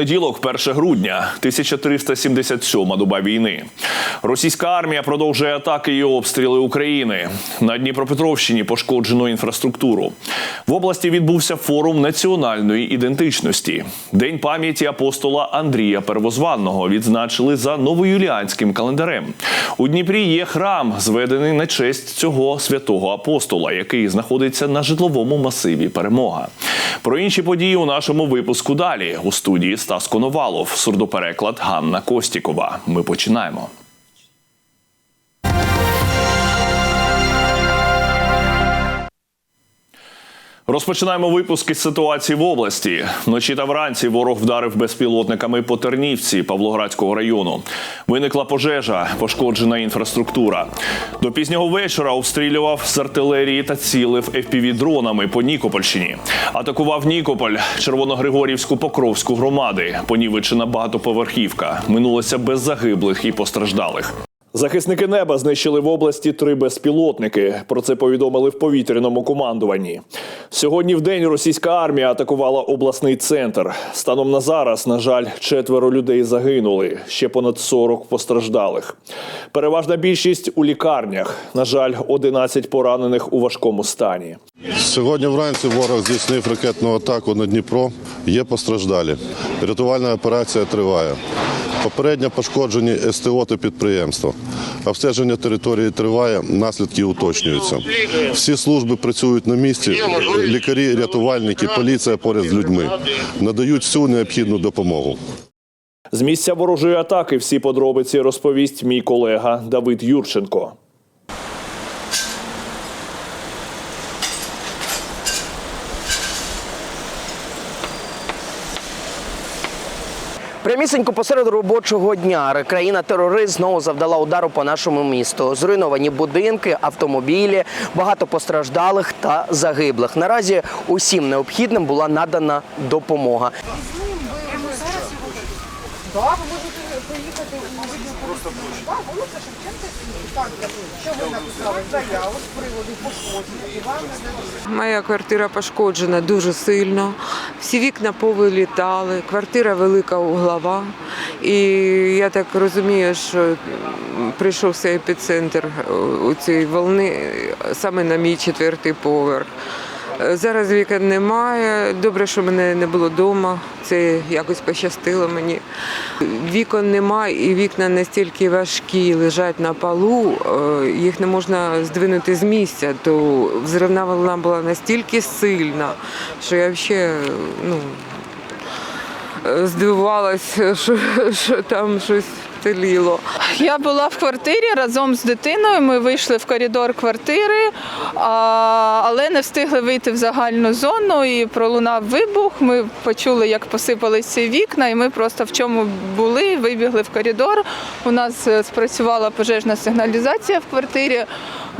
Понеділок, 1 грудня, 1377 доба війни. Російська армія продовжує атаки і обстріли України. На Дніпропетровщині пошкоджено інфраструктуру. В області відбувся форум національної ідентичності. День пам'яті апостола Андрія Первозванного відзначили за новоюліанським календарем. У Дніпрі є храм, зведений на честь цього святого апостола, який знаходиться на житловому масиві Перемога. Про інші події у нашому випуску далі у студії Стас Коновалов, сурдопереклад Ганна Костікова. Ми починаємо. Розпочинаємо випуск із ситуації в області. Вночі та вранці ворог вдарив безпілотниками по Тернівці Павлоградського району. Виникла пожежа, пошкоджена інфраструктура. До пізнього вечора обстрілював з артилерії та цілив fpv дронами по Нікопольщині. Атакував Нікополь, Червоногригорівську Покровську громади. Понівечена багатоповерхівка. Минулося без загиблих і постраждалих. Захисники неба знищили в області три безпілотники. Про це повідомили в повітряному командуванні. Сьогодні в день російська армія атакувала обласний центр. Станом на зараз, на жаль, четверо людей загинули, ще понад 40 постраждалих. Переважна більшість у лікарнях. На жаль, 11 поранених у важкому стані. Сьогодні вранці ворог здійснив ракетну атаку на Дніпро. Є постраждалі. Рятувальна операція триває. Попередньо пошкоджені СТО та підприємства. Обстеження території триває, наслідки уточнюються. Всі служби працюють на місці. Лікарі, рятувальники, поліція поряд з людьми надають всю необхідну допомогу. З місця ворожої атаки всі подробиці розповість мій колега Давид Юрченко. Прямісінько посеред робочого дня країна-терорист знову завдала удару по нашому місту. Зруйновані будинки, автомобілі, багато постраждалих та загиблих. Наразі усім необхідним була надана допомога. Да, ви можете поїхати у відділ Да, вулиця Шевченка 7. Так, що ви написали. Моя квартира пошкоджена дуже сильно. Всі вікна повилітали, квартира велика углова. І я так розумію, що прийшовся епіцентр е, у цієї волни саме на мій четвертий поверх. Е, Зараз вікон немає. Добре, що мене не було вдома. Це якось пощастило мені. Вікон немає, і вікна настільки важкі, лежать на полу, е, їх не можна здвинути з місця. То взривна волна була настільки сильна, що я взагалі ну, е, здивувалася, що, що там щось вціліло. Я була в квартирі разом з дитиною. Ми вийшли в коридор квартири, але не встигли вийти в загальну зону і пролунав вибух. Ми почули, як посипалися вікна, і ми просто в чому були, вибігли в коридор. У нас е, спрацювала пожежна сигналізація в квартирі.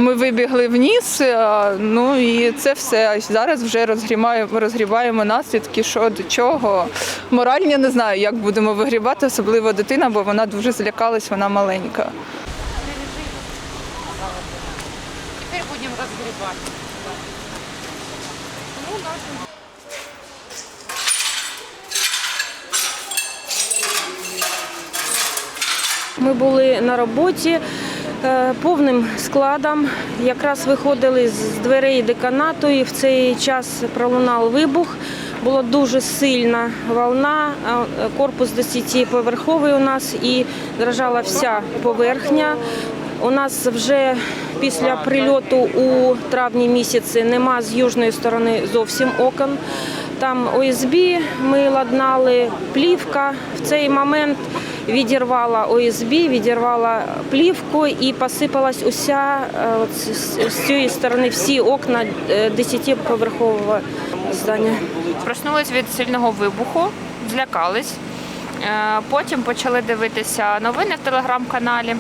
Ми вибігли вниз, а, ну і це все. Зараз вже розгрібаємо, розгрібаємо наслідки, що до чого. Моральні не знаю, як будемо вигрібати, особливо дитина, бо вона дуже злякалась, вона маленька. Тепер будемо розгрібати. Ми були на роботі е, повним складом. Якраз виходили з дверей деканату, і в цей час пролунав вибух. Була дуже сильна волна, е, корпус 10-поверховий у нас і дрожала вся поверхня. У нас вже після прильоту у травні місяці нема з южної сторони зовсім окон. Там ОСБ ми ладнали, плівка. В цей момент відірвала ОСБ, відірвала плівку і посипалась уся е, от з- з цієї сторони всі окна 10-поверхового здання. Проснулись від сильного вибуху, злякались. Е, Потім почали дивитися новини в телеграм-каналі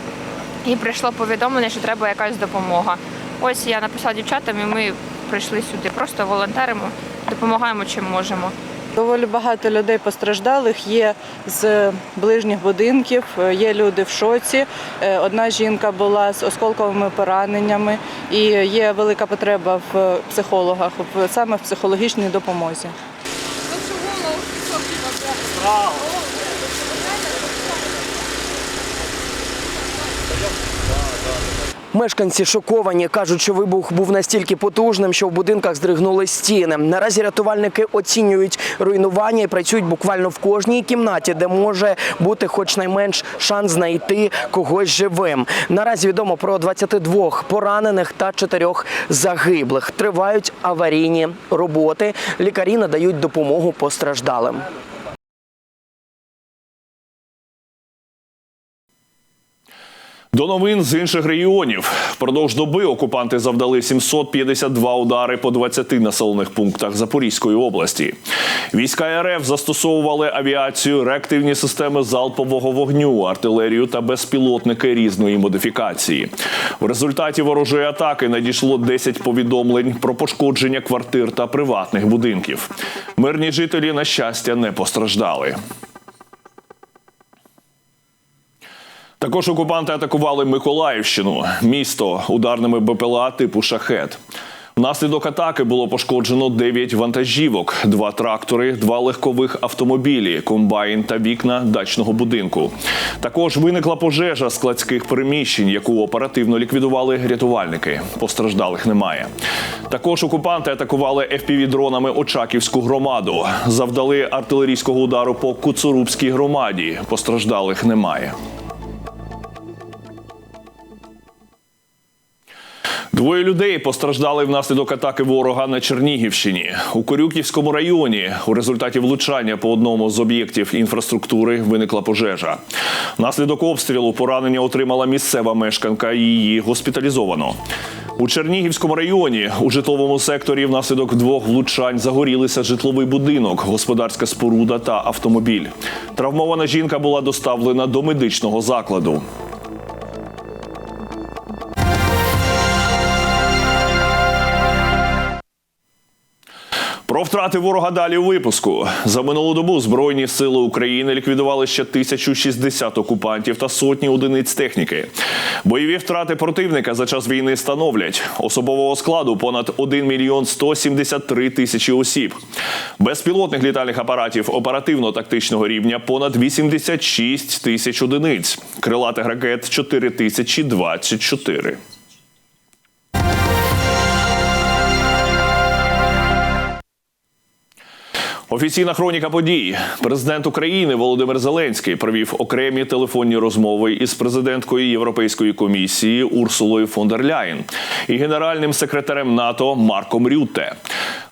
і прийшло повідомлення, що треба якась допомога. Ось я написала дівчатам, і ми прийшли сюди. Просто волонтеримо, допомагаємо чим можемо. Доволі багато людей постраждалих є з ближніх будинків, е, є люди в шоці. Е, одна жінка була з осколковими пораненнями, і є велика потреба в е, психологах, саме в психологічній допомозі. Мешканці шоковані, кажуть, що вибух був настільки потужним, що в будинках здригнули стіни. Наразі рятувальники оцінюють руйнування і працюють буквально в кожній кімнаті, де може бути хоч найменш шанс знайти когось живим. Наразі відомо про 22 поранених та 4 загиблих. Тривають аварійні роботи. Лікарі надають допомогу постраждалим. До новин з інших регіонів. Впродовж доби окупанти завдали 752 удари по 20 населених пунктах Запорізької області. Війська РФ застосовували авіацію, реактивні системи залпового вогню, артилерію та безпілотники різної модифікації. В результаті ворожої атаки надійшло 10 повідомлень про пошкодження квартир та приватних будинків. Мирні жителі, на щастя, не постраждали. Також окупанти атакували Миколаївщину, місто ударними БПЛА типу шахет. Внаслідок атаки було пошкоджено 9 вантажівок, два трактори, два легкових автомобілі, комбайн та вікна дачного будинку. Також виникла пожежа складських приміщень, яку оперативно ліквідували рятувальники. Постраждалих немає. Також окупанти атакували FPV-дронами Очаківську громаду. Завдали артилерійського удару по Куцурубській громаді. Постраждалих немає. Двоє людей постраждали внаслідок атаки ворога на Чернігівщині у Корюківському районі. У результаті влучання по одному з об'єктів інфраструктури виникла пожежа. Внаслідок обстрілу поранення отримала місцева мешканка. Її госпіталізовано. У Чернігівському районі у житловому секторі внаслідок двох влучань загорілися житловий будинок, господарська споруда та автомобіль. Травмована жінка була доставлена до медичного закладу. Втрати ворога далі у випуску за минулу добу збройні сили України ліквідували ще 1060 окупантів та сотні одиниць техніки. Бойові втрати противника за час війни становлять особового складу понад 1 мільйон 173 тисячі осіб, безпілотних літальних апаратів оперативно-тактичного рівня понад 86 тисяч одиниць, крилатих ракет 4024. Офіційна хроніка подій. Президент України Володимир Зеленський провів окремі телефонні розмови із президенткою Європейської комісії Урсулою фон дер Ляєн і генеральним секретарем НАТО Марком Рютте.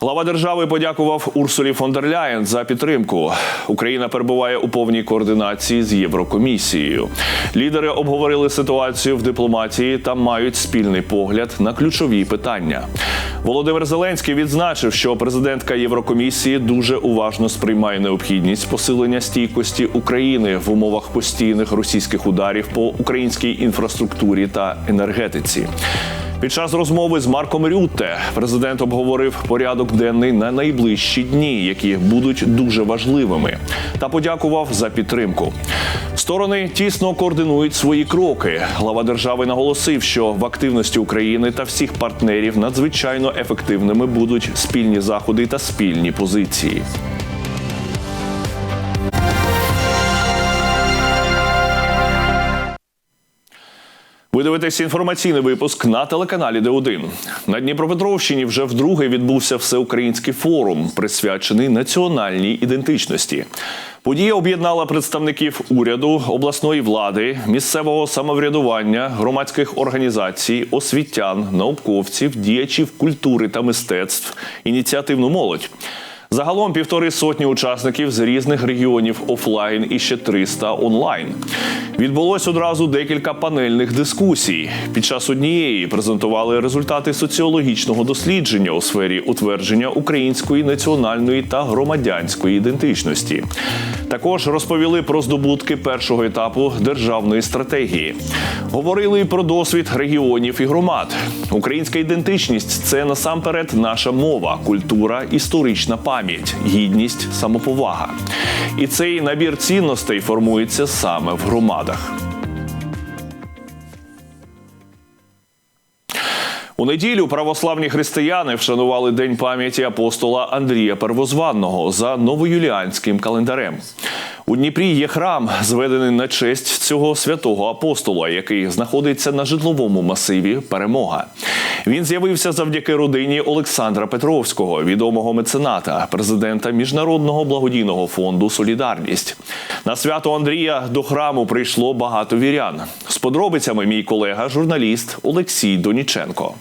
Глава держави подякував Урсулі фон дер Ляєн за підтримку. Україна перебуває у повній координації з Єврокомісією. Лідери обговорили ситуацію в дипломатії та мають спільний погляд на ключові питання. Володимир Зеленський відзначив, що президентка Єврокомісії дуже уважно сприймає необхідність посилення стійкості України в умовах постійних російських ударів по українській інфраструктурі та енергетиці. Під час розмови з Марком Рютте президент обговорив порядок денний на найближчі дні, які будуть дуже важливими, та подякував за підтримку. Сторони тісно координують свої кроки. Глава держави наголосив, що в активності України та всіх партнерів надзвичайно ефективними будуть спільні заходи та спільні позиції. Ви дивитесь інформаційний випуск на телеканалі Д1. На Дніпропетровщині вже вдруге відбувся всеукраїнський форум, присвячений національній ідентичності. Подія об'єднала представників уряду, обласної влади, місцевого самоврядування, громадських організацій, освітян, науковців, діячів культури та мистецтв, ініціативну молодь. Загалом півтори сотні учасників з різних регіонів офлайн і ще 300 онлайн. Відбулось одразу декілька панельних дискусій. Під час однієї презентували результати соціологічного дослідження у сфері утвердження української національної та громадянської ідентичності. Також розповіли про здобутки першого етапу державної стратегії. Говорили про досвід регіонів і громад. Українська ідентичність це насамперед наша мова, культура, історична пам'ять, гідність, самоповага. І цей набір цінностей формується саме в громадах. У неділю православні християни вшанували День пам'яті апостола Андрія Первозванного за новоюліанським календарем. У Дніпрі є храм, зведений на честь цього святого апостола, який знаходиться на житловому масиві Перемога. Він з'явився завдяки родині Олександра Петровського, відомого мецената, президента міжнародного благодійного фонду Солідарність. На свято Андрія до храму прийшло багато вірян. З подробицями мій колега, журналіст Олексій Доніченко.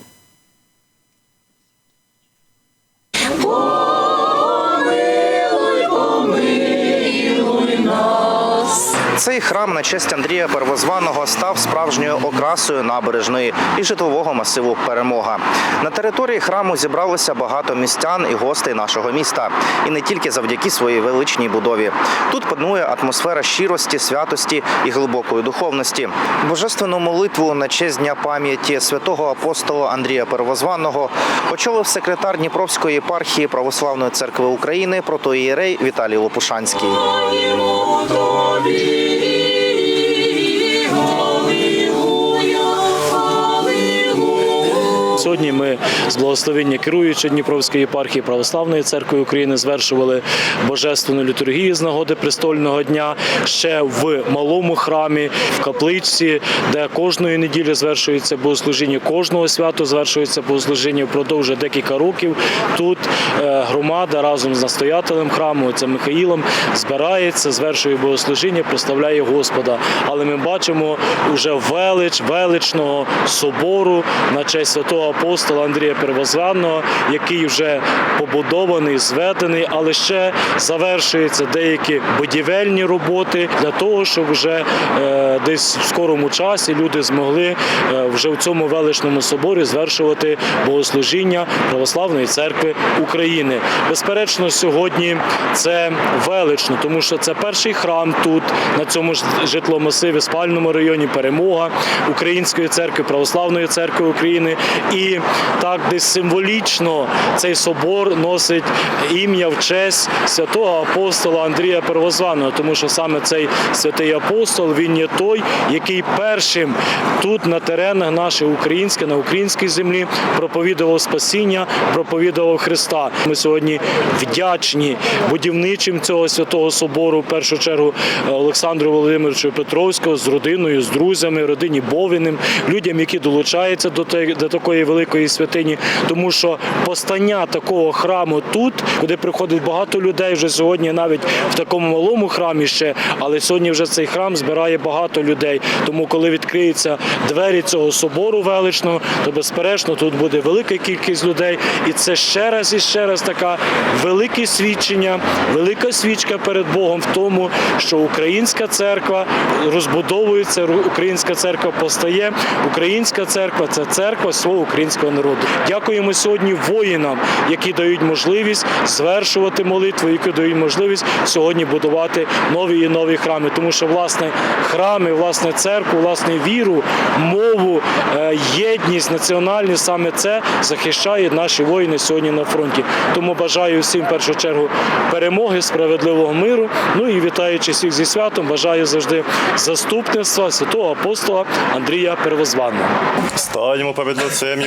На честь Андрія Первозваного став справжньою окрасою набережної і житлового масиву Перемога. На території храму зібралося багато містян і гостей нашого міста, і не тільки завдяки своїй величній будові. Тут панує атмосфера щирості, святості і глибокої духовності. Божественну молитву на честь дня пам'яті святого апостола Андрія Первозваного очолив секретар Дніпровської єпархії Православної церкви України протоієрей Віталій Лопушанський. Сьогодні ми з благословення керуючи Дніпровської єпархії Православної церкви України звершували божественну літургію з нагоди престольного дня ще в малому храмі, в капличці, де кожної неділі звершується богослужіння, кожного святу звершується богослужіння впродовж декілька років. Тут е, громада разом з настоятелем храму, це Михаїлом, збирається, звершує богослужіння, прославляє Господа. Але ми бачимо уже велич величного собору на честь святого апостола Андрія Первозванного, який вже побудований, зведений, але ще завершуються деякі будівельні роботи для того, щоб вже е, десь в скорому часі люди змогли е, вже в цьому величному соборі звершувати богослужіння Православної церкви України. Безперечно, сьогодні це велично, тому що це перший храм тут, на цьому ж житломасиві, спальному районі Перемога Української церкви, Православної церкви України. Так десь символічно цей собор носить ім'я в честь святого апостола Андрія Первозваного, тому що саме цей святий апостол він є той, який першим тут на теренах наших українських, на українській землі проповідував спасіння, проповідував Христа. Ми сьогодні вдячні будівничим цього святого собору, в першу чергу Олександру Володимировичу Петровського з родиною, з друзями, родині Бовіним, людям, які долучаються до такої великої святині, тому що постання такого храму тут, куди приходить багато людей, вже сьогодні навіть в такому малому храмі ще, але сьогодні вже цей храм збирає багато людей. Тому, коли відкриються двері цього собору величного, то безперечно тут буде велика кількість людей, і це ще раз і ще раз така велике свідчення, велика свічка перед Богом в тому, що українська церква розбудовується, українська церква постає. Українська церква це церква свого українського народу. Дякуємо сьогодні воїнам, які дають можливість звершувати молитву, які дають можливість сьогодні будувати нові і нові храми. Тому що власне храми, власне церкву, власне віру, мову, е, єдність, національність саме це захищають наші воїни сьогодні на фронті. Тому бажаю всім в першу чергу перемоги, справедливого миру. Ну і вітаючи всіх зі святом, бажаю завжди заступництва святого апостола Андрія Первозванного. Станьмо перед лицем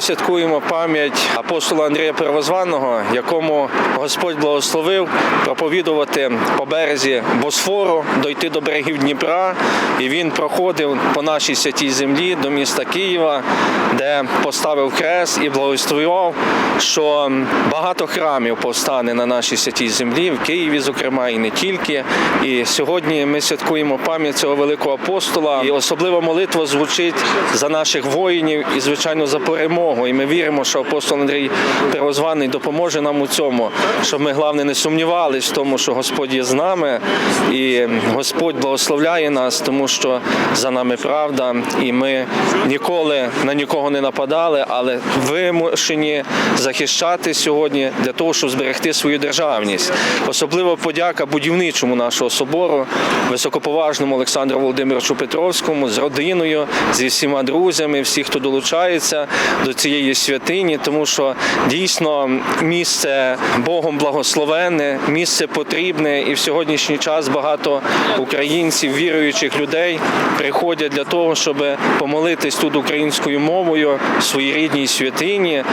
Святкуємо пам'ять апостола Андрія Первозваного, якому Господь благословив проповідувати по березі Босфору, дойти до берегів Дніпра. І він проходив по нашій святій землі до міста Києва, де поставив хрест і благословив, що багато храмів повстане на нашій святій землі, в Києві, зокрема, і не тільки. І сьогодні ми святкуємо пам'ять цього великого апостола. І особлива молитва звучить за наших воїнів і, звичайно, за перемогу. І ми віримо, що апостол Андрій Первозваний допоможе нам у цьому, щоб ми, головне, не сумнівались в тому, що Господь є з нами, і Господь благословляє нас, тому що за нами правда, і ми ніколи на нікого не нападали, але вимушені захищати сьогодні для того, щоб зберегти свою державність. Особливо подяка будівничому нашого собору, високоповажному Олександру Володимировичу Петровському з родиною, зі всіма друзями, всі, хто долучається до цієї святині, тому що дійсно місце Богом благословенне, місце потрібне, і в сьогоднішній час багато українців, віруючих людей приходять для того, щоб помолитись тут українською мовою в своїй рідній святині.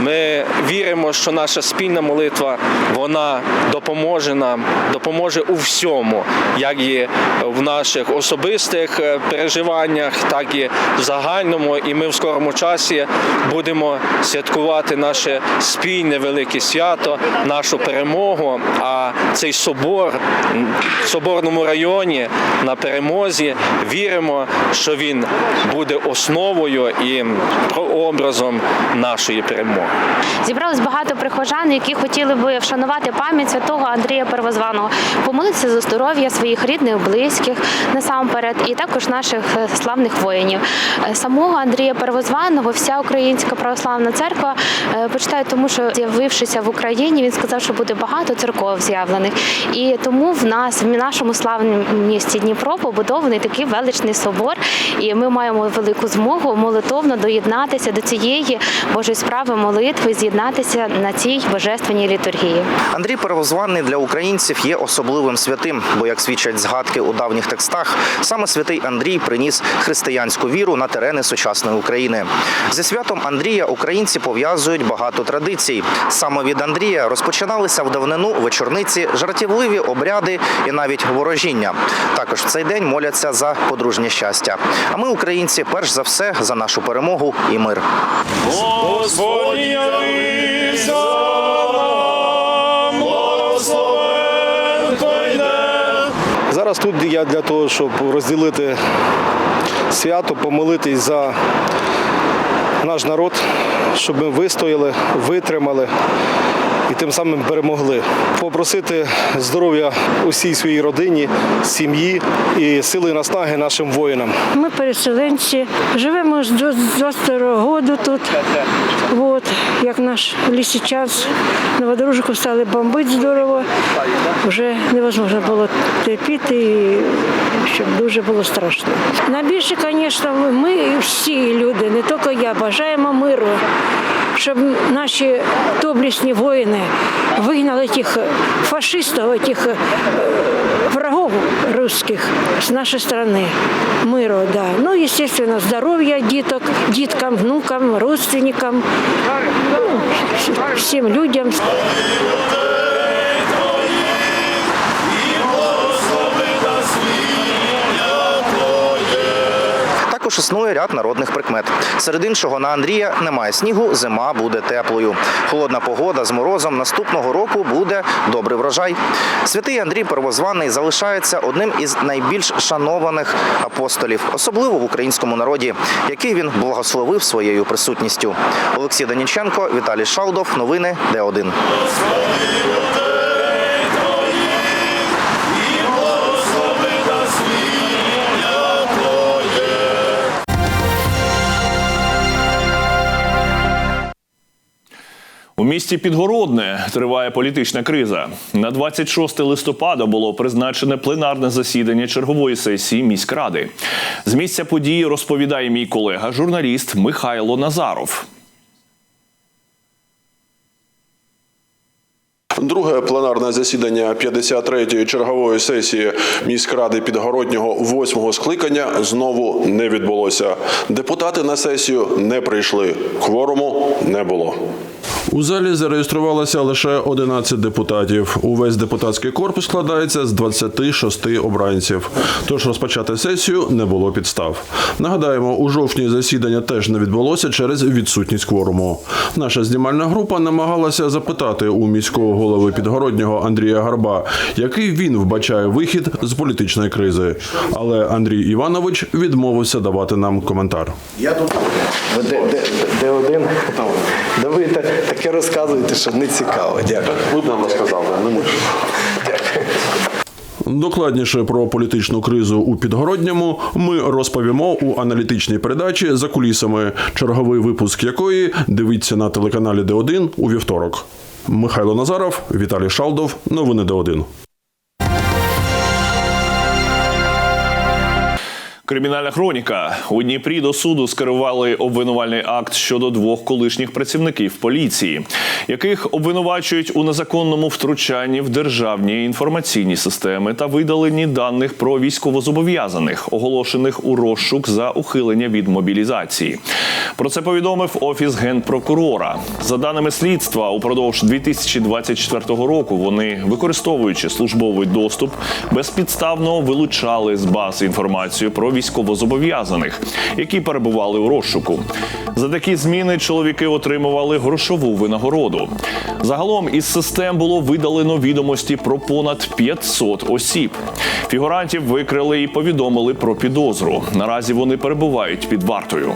Ми віримо, що наша спільна молитва вона допоможе нам, допоможе у всьому, як і в наших особистих е, переживаннях, так і в загальному. І ми в скорому часі будемо святкувати наше спільне велике свято, нашу перемогу. А цей собор в соборному районі на перемозі віримо, що він буде основою і прообразом нашої перемоги. Зібралось багато прихожан, які хотіли би вшанувати пам'ять святого Андрія Первозваного, помолитися за здоров'я своїх рідних, близьких насамперед, і також наших славних воїнів. Самого Андрія Первозваного вся українська православна церква е, почитає, тому що з'явившися в Україні, він сказав, що буде багато церков з'явлених. І тому в нас, в нашому славному місті Дніпро, побудований такий величний собор, і ми маємо велику змогу молитовно доєднатися до цієї Божої справи молитви, з'єднатися на цій божественній літургії. Андрій Первозваний для українців є особливим святим, бо, як свідчать згадки у давніх текстах, саме святий Андрій приніс християнську віру на терени сучасної України. Зі святом Андрія українці пов'язують багато традицій. Саме від Андрія розпочиналися в давнину вечорниці, жартівливі обряди і навіть ворожіння. Також в цей день моляться за подружнє щастя. А ми, українці, перш за все за нашу перемогу і мир. Господь. Зараз тут я для того, щоб розділити свято, помолитись за наш народ, щоб ми вистояли, витримали і тим самим перемогли. Попросити здоров'я усій своїй родині, сім'ї і сили і наснаги нашим воїнам. Ми переселенці, живемо з 22 року тут. От, як наш лісічас, новодружку стали бомбити здорово. Вже невозможно було терпіти, і щоб дуже було страшно. Найбільше, звісно, ми всі люди, не тільки я, бажаємо миру, щоб наші доблесні воїни вигнали тих фашистів, тих е, врагов русских з нашої країни. Миру, да. Ну, естественно, здоров'я діток, діткам, внукам, родственникам, ну, всім людям. Також існує ряд народних прикмет. Серед іншого на Андрія немає снігу, зима буде теплою. Холодна погода з морозом наступного року буде добрий врожай. Святий Андрій Первозваний залишається одним із найбільш шанованих апостолів, особливо в українському народі, який він благословив своєю присутністю. Олексій Даніченко, Віталій Шалдов. Новини Д1. У місті Підгородне триває політична криза. На 26 листопада було призначене пленарне засідання чергової сесії міськради. З місця події розповідає мій колега, журналіст Михайло Назаров. Друге пленарне засідання 53-ї чергової сесії міськради Підгороднього восьмого скликання знову не відбулося. Депутати на сесію не прийшли. Кворуму не було. У залі зареєструвалося лише 11 депутатів. Увесь депутатський корпус складається з 26 обранців. Тож розпочати сесію не було підстав. Нагадаємо, у жовтні засідання теж не відбулося через відсутність кворуму. Наша знімальна група намагалася запитати у міського голови Підгороднього Андрія Гарба, який він вбачає вихід з політичної кризи. Але Андрій Іванович відмовився давати нам коментар. Я тут де, де, де один. Да ви так, таке розказуєте, що не цікаво. Дякую. Ви б нам розказали, не ми. Докладніше про політичну кризу у Підгородньому ми розповімо у аналітичній передачі за кулісами, черговий випуск якої дивіться на телеканалі Д1 у вівторок. Михайло Назаров, Віталій Шалдов. Новини Д1. Кримінальна хроніка у Дніпрі до суду скерували обвинувальний акт щодо двох колишніх працівників поліції, яких обвинувачують у незаконному втручанні в державні інформаційні системи та видаленні даних про військовозобов'язаних, оголошених у розшук за ухилення від мобілізації. Про це повідомив офіс генпрокурора. За даними слідства, упродовж 2024 року вони, використовуючи службовий доступ, безпідставно вилучали з баз інформацію про військовозобов'язаних, які перебували у розшуку. За такі зміни чоловіки отримували грошову винагороду. Загалом із систем було видалено відомості про понад 500 осіб. Фігурантів викрили і повідомили про підозру. Наразі вони перебувають під вартою.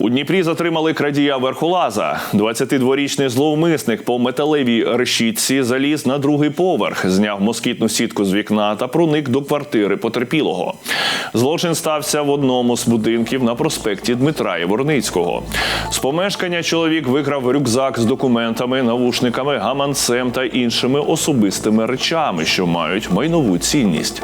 У Дніпрі затримали крадія верхолаза. 22-річний зловмисник по металевій решітці заліз на другий поверх, зняв москітну сітку з вікна та проник до квартири потерпілого. Злочин стався в одному з будинків на проспекті Дмитра Єворницького. З помешкання чоловік викрав рюкзак з документами, навушниками, гаманцем та іншими особистими речами, що мають майнову цінність.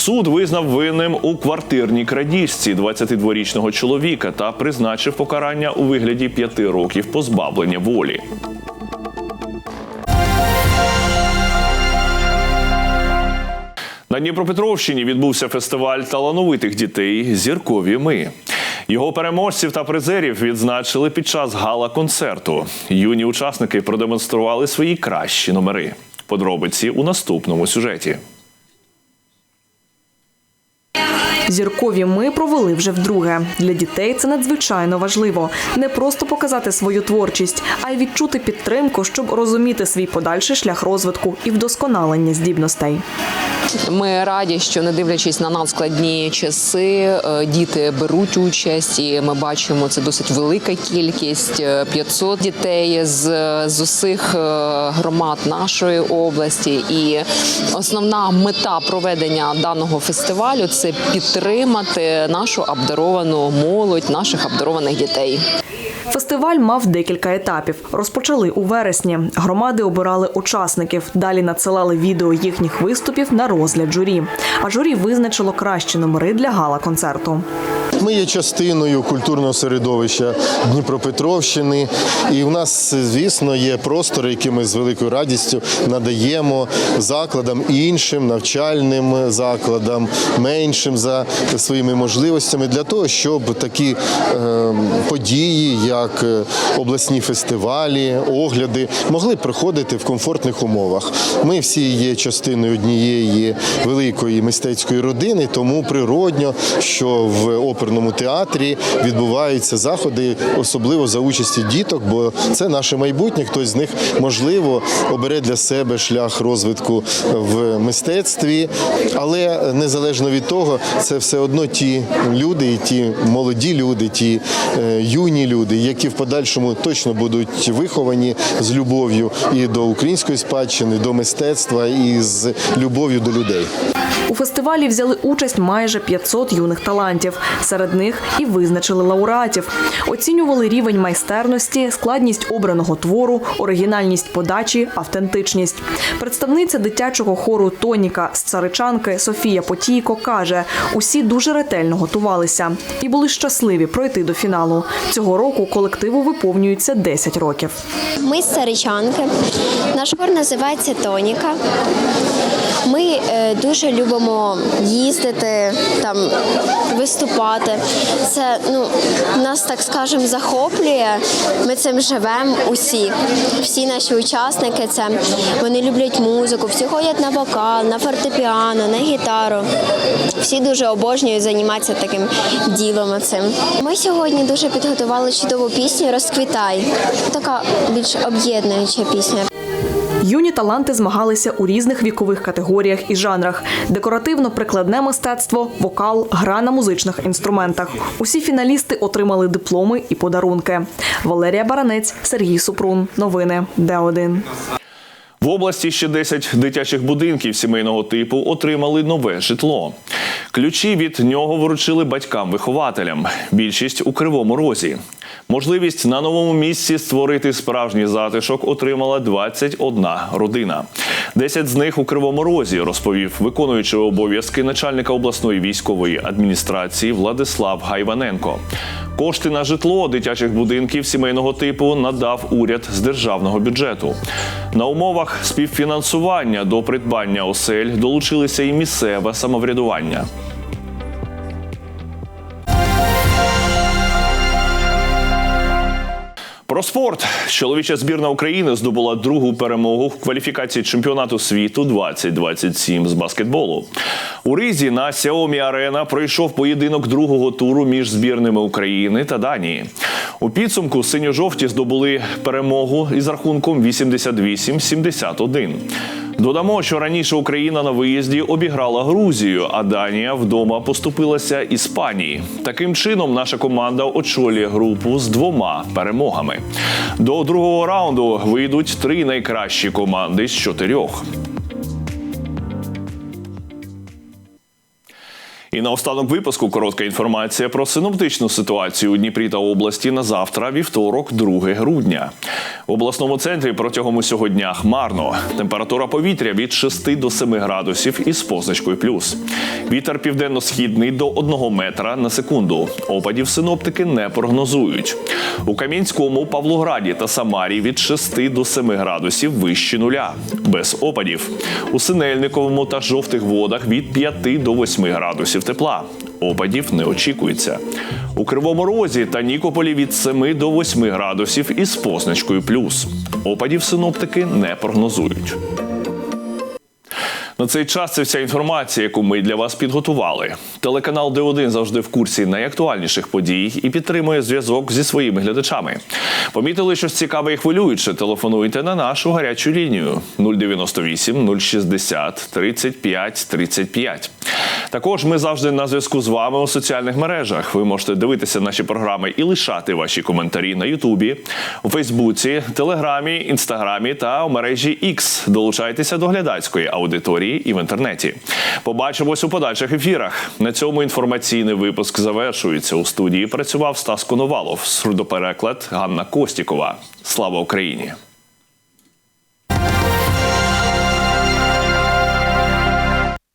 Суд визнав винним у квартирній крадіжці 22-річного чоловіка та призначив покарання у вигляді п'яти років позбавлення волі. На Дніпропетровщині відбувся фестиваль талановитих дітей Зіркові ми. Його переможців та призерів відзначили під час гала-концерту. Юні учасники продемонстрували свої кращі номери. Подробиці у наступному сюжеті. Зіркові ми провели вже вдруге. Для дітей це надзвичайно важливо не просто показати свою творчість, а й відчути підтримку, щоб розуміти свій подальший шлях розвитку і вдосконалення здібностей. Ми раді, що не дивлячись на надскладні часи, е, діти беруть участь, і ми бачимо це досить велика кількість е, 500 дітей з, з усіх е, громад нашої області. І основна мета проведення даного фестивалю це підтримати нашу обдаровану молодь, наших обдарованих дітей. Фестиваль мав декілька етапів. Розпочали у вересні. Громади обирали учасників. Далі надсилали відео їхніх виступів на розгляд журі. А журі визначило кращі номери для гала-концерту. Ми є частиною культурного середовища Дніпропетровщини, і в нас, звісно, є простори, які ми з великою радістю надаємо закладам іншим навчальним закладам, меншим за своїми можливостями, для того, щоб такі е, події, як е, обласні фестивалі, огляди, могли проходити в комфортних умовах. Ми всі є частиною однієї великої мистецької родини, тому природньо, що в оперному театрі відбуваються заходи, особливо за участі діток, бо це наше майбутнє. Хтось з них можливо обере для себе шлях розвитку в мистецтві, але незалежно від того, це все одно ті люди, і ті молоді люди, ті е, юні люди, які в подальшому точно будуть виховані з любов'ю і до української спадщини, до мистецтва і з любов'ю до людей. У фестивалі взяли участь майже 500 юних талантів. Серед них і визначили лауреатів. Оцінювали рівень майстерності, складність обраного твору, оригінальність подачі, автентичність. Представниця дитячого хору Тоніка з Царичанки Софія Потійко каже: усі дуже ретельно готувалися і були щасливі пройти до фіналу. Цього року колективу виповнюється 10 років. Ми з Царичанки. Наш хор називається Тоніка. Ми е, дуже любимо їздити, там, виступати. Це ну, нас, так скажемо, захоплює. Ми цим живемо усі. Всі наші учасники це вони люблять музику, всі ходять на вокал, на фортепіано, на гітару. Всі дуже обожнюють займатися таким ділом. Цим. Ми сьогодні дуже підготували чудову пісню Розквітай. Така більш об'єднуюча пісня. Юні таланти змагалися у різних вікових категоріях і жанрах: декоративно-прикладне мистецтво, вокал, гра на музичних інструментах. Усі фіналісти отримали дипломи і подарунки. Валерія Баранець, Сергій Супрун. Новини Д1. В області ще 10 дитячих будинків сімейного типу отримали нове житло. Ключі від нього вручили батькам-вихователям. Більшість у кривому розі. Можливість на новому місці створити справжній затишок отримала 21 родина. Десять з них у Кривому Розі, розповів виконуючий обов'язки начальника обласної військової адміністрації Владислав Гайваненко. Кошти на житло дитячих будинків сімейного типу надав уряд з державного бюджету. На умовах співфінансування до придбання осель долучилися і місцеве самоврядування. Про спорт чоловіча збірна України здобула другу перемогу в кваліфікації чемпіонату світу 2027 з баскетболу. У Ризі на Xiaomi Арена пройшов поєдинок другого туру між збірними України та Данії. У підсумку синьо-жовті здобули перемогу із рахунком 88-71. Додамо, що раніше Україна на виїзді обіграла Грузію, а Данія вдома поступилася Іспанії. Таким чином, наша команда очолює групу з двома перемогами. До другого раунду вийдуть три найкращі команди з чотирьох. І на останок випуску коротка інформація про синоптичну ситуацію у Дніпрі та області на завтра, вівторок, 2 грудня. В обласному центрі протягом усього дня хмарно. Температура повітря від 6 до 7 градусів із позначкою плюс. Вітер південно-східний до 1 метра на секунду. Опадів синоптики не прогнозують. У Кам'янському, Павлограді та Самарі від 6 до 7 градусів вище нуля. Без опадів. У Синельниковому та жовтих водах від 5 до 8 градусів тепла. Опадів не очікується. У Кривому Розі та Нікополі від 7 до 8 градусів із позначкою плюс. Опадів синоптики не прогнозують. На цей час це вся інформація, яку ми для вас підготували. Телеканал Д1 завжди в курсі найактуальніших подій і підтримує зв'язок зі своїми глядачами. Помітили щось цікаве і хвилююче? Телефонуйте на нашу гарячу лінію 098 060 35 35. Також ми завжди на зв'язку з вами у соціальних мережах. Ви можете дивитися наші програми і лишати ваші коментарі на Ютубі, у Фейсбуці, Телеграмі, Інстаграмі та у мережі X. Долучайтеся до глядацької аудиторії і в інтернеті. Побачимось у подальших ефірах. На цьому інформаційний випуск завершується. У студії працював Стас Коновалов, сурдопереклад Ганна Костікова. Слава Україні!